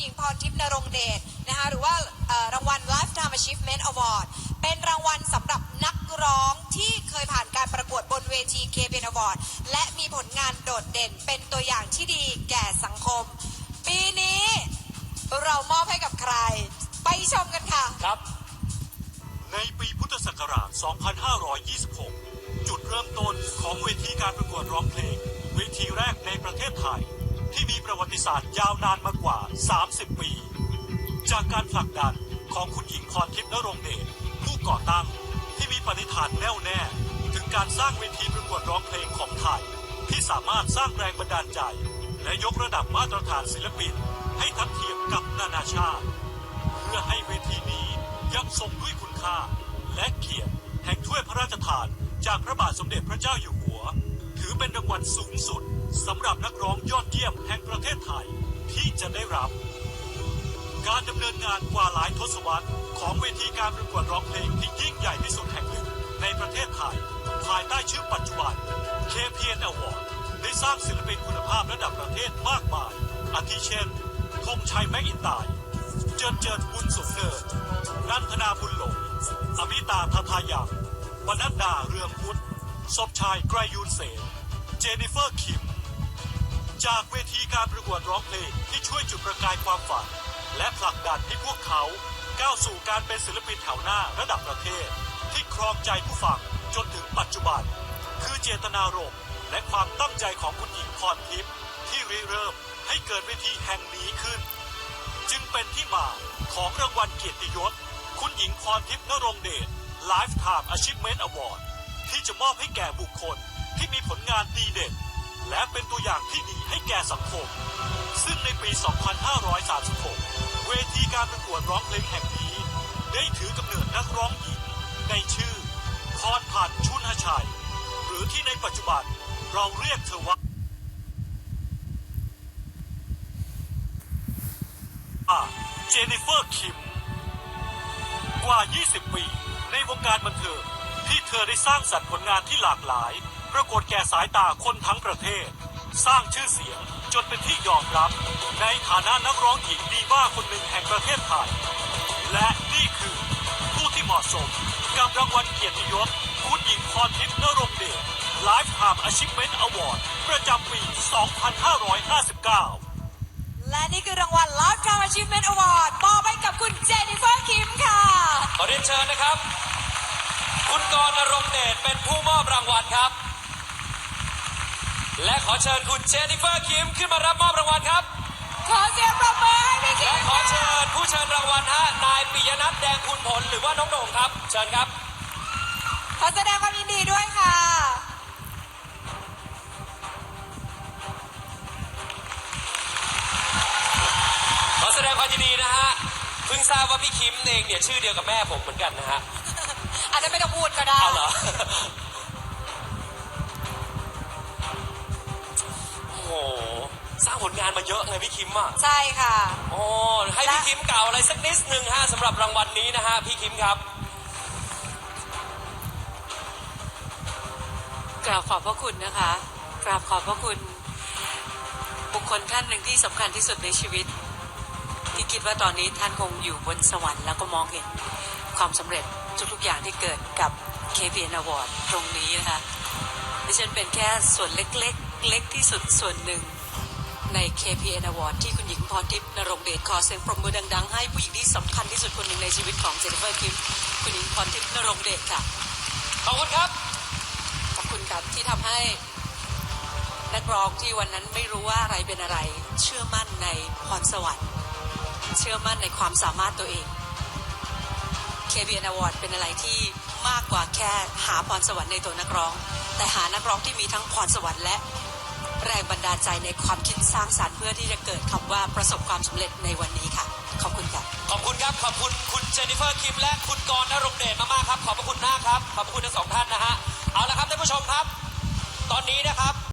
หญิงพรทิพย์นรงเดชนะคะหรือว่ารางวัล Lifetime Achievement Award เป็นรางวัลสำหรับนักร้องที่เคยผ่านการประกวดบนเวที KPN Award และมีผลงานโดดเด่นเป็นตัวอย่างที่ดีแก่สังคม ปีนี้เรามอบให้กับใคร ไปชมกันค่ะ ครับ ในปีพุทธศักราช 2526 จุดเริ่มต้นของเวทีการประกวดร้องเพลง เวทีแรกในประเทศไทย ที่มีประวัติศาสตร์ยาวนานมากว่า 30 ปี จากการผลักดันของคุณหญิงพรทิพย์นรงเดชผู้ก่อตั้งที่มีปณิธานแน่วแน่ ถึงการสร้างเวทีประกวดร้องเพลงของไทย ที่สามารถสร้างแรงบันดาลใจ และยกระดับมาตรฐานศิลปิน ให้ทัดเทียมกับนานาชาติ เพื่อให้เวทีนี้ยังทรงด้วยคุณค่า และเกียรติแห่งถ้วยพระราชทาน จากพระบาทสมเด็จพระเจ้าอยู่หัว ถือเป็นรางวัลสูงสุดสำหรับนักร้องยอดเยี่ยมแห่งประเทศไทยที่จะได้รับ การดำเนินงานกว่าหลายทศวรรษ ของเวทีการประกวดร้องเพลงที่ยิ่งใหญ่ที่สุดแห่งหนึ่งในประเทศไทย ภายใต้ชื่อปัจจุบัน KPN Award ได้สร้างศิลปินคุณภาพระดับประเทศมากมาย อาทิเช่นธงชัยแมกอินตร์เจินเจินบุญสุขเกิดนันทนาบุญหลง อมิตาทาทายังวนัดดาเรืองพุทธ ศพชายไกรยูนเสนเจนิเฟอร์คิม จากเวทีการประกวดร้องเพลงที่ช่วยจุดประกายความฝัน และผลักดันให้พวกเขาก้าวสู่การเป็นศิลปินแถวหน้าระดับประเทศ ที่ครองใจผู้ฟังจนถึงปัจจุบัน คือเจตนารมณ์และความตั้งใจของคุณหญิงพรทิพย์ที่ริเริ่มให้เกิดเวทีแห่งนี้ขึ้น จึงเป็นที่มาของรางวัลเกียรติยศ คุณหญิงพรทิพย์นรงเดช Lifetime Achievement Award ที่จะมอบให้แก่บุคคลที่มีผลงานดีเด่น และเป็นตัวอย่างที่ดีให้แก่สังคม ซึ่งในปี 2536 เวทีการประกวดร้องเพลงแห่งนี้ ได้ถือกำเนิดนักร้องหญิง ในชื่อพรพันธ์ชุนหชัย หรือที่ในปัจจุบันเราเรียกเธอว่าเจนนิเฟอร์คิม กว่า 20 ปี ในวงการบันเทิง ที่เธอได้สร้างสรรค์ผลงานที่หลากหลาย ปรากฏแก่สายตาคนทั้งประเทศ สร้างชื่อเสียงจนเป็นที่ยอมรับ ในฐานะนักร้องหญิงดีว่าคนหนึ่งแห่งประเทศไทย และนี่คือ ผู้ที่เหมาะสมกับรางวัลเกียรติยศคุณหญิงพรทิพย์นรงเดช Lifetime Achievement Award ประจำปี 2559 และนี่คือรางวัล Lifetime Achievement Award มอบให้กับคุณเจนนิเฟอร์คิมค่ะ ขอเรียนเชิญนะครับ คุณกรณ์นร งค์เดชเป็นผู้มอบรางวัลครับ และขอเชิญคุณเจนนิเฟอร์คิมขึ้นมารับมอบรางวัลครับ ขอเสียงปรบมือให้พี่คิและมขอค่ะเชิญผู้เชิญรางวัลฮะนายปิยนัทแดงคุณผลหรือว่าน้องโด่งครับ เชิญครับ ขอแสดงความยินดีด้วยค่ะ ขอแสดงความยินดีนะฮะเพิ่งทราบว่าพี่คิมเองเนี่ยชื่อเดียวกับแม่ผมเหมือนกันนะฮะ พูดก็ได้ เอาเหรอ โอ้โห สร้างผลงานมาเยอะไงพี่คิมอะใช่ค่ะ โอ้ให้พี่คิมกล่าวอะไรสักนิดหนึ่งฮะสำหรับรางวัลนี้นะฮะพี่คิมครับ กราบขอบพระคุณนะคะ กราบขอบพระคุณ บุคคลท่านหนึ่งที่สำคัญที่สุดในชีวิต ที่คิดว่าตอนนี้ท่านคงอยู่บนสวรรค์แล้วก็มองเห็นความสำเร็จทุกๆอย่างที่เกิดกับ KPN Award ตรงนี้นะคะดิฉันเป็นแค่ส่วนเล็กๆ เล็กที่สุดส่วนหนึ่งใน KPN Award ที่คุณหญิงพรทิพย์นรงเดชขอเสียงปรบมือดังๆ ให้ผู้หญิงที่สำคัญที่สุดคนหนึ่งในชีวิตของเจนนิเฟอร์คิมคุณหญิงพรทิพย์นรงเดชค่ะ ขอบคุณครับ ขอบคุณครับที่ทำให้นักร้องที่วันนั้นไม่รู้ว่าอะไรเป็นอะไร เชื่อมั่นในพรสวรรค์ เชื่อมั่นในความสามารถตัวเอง KBN Award เป็นอะไรที่มากกว่าแค่หาพรสวรรค์ในตัวนักร้อง แต่หานักร้องที่มีทั้งพรสวรรค์และแรงบันดาลใจในความคิดสร้างสรรค์เพื่อที่จะเกิดคำว่าประสบความสำเร็จในวันนี้ค่ะ ขอบคุณค่ะ ขอบคุณครับ ขอบคุณคุณเจนิเฟอร์คิมและคุณกรณ์นรงเดชมากๆครับ ขอบพระคุณมากครับ ขอบพระคุณทั้งสองท่านนะฮะ เอาละครับท่านผู้ชมครับ ตอนนี้นะครับ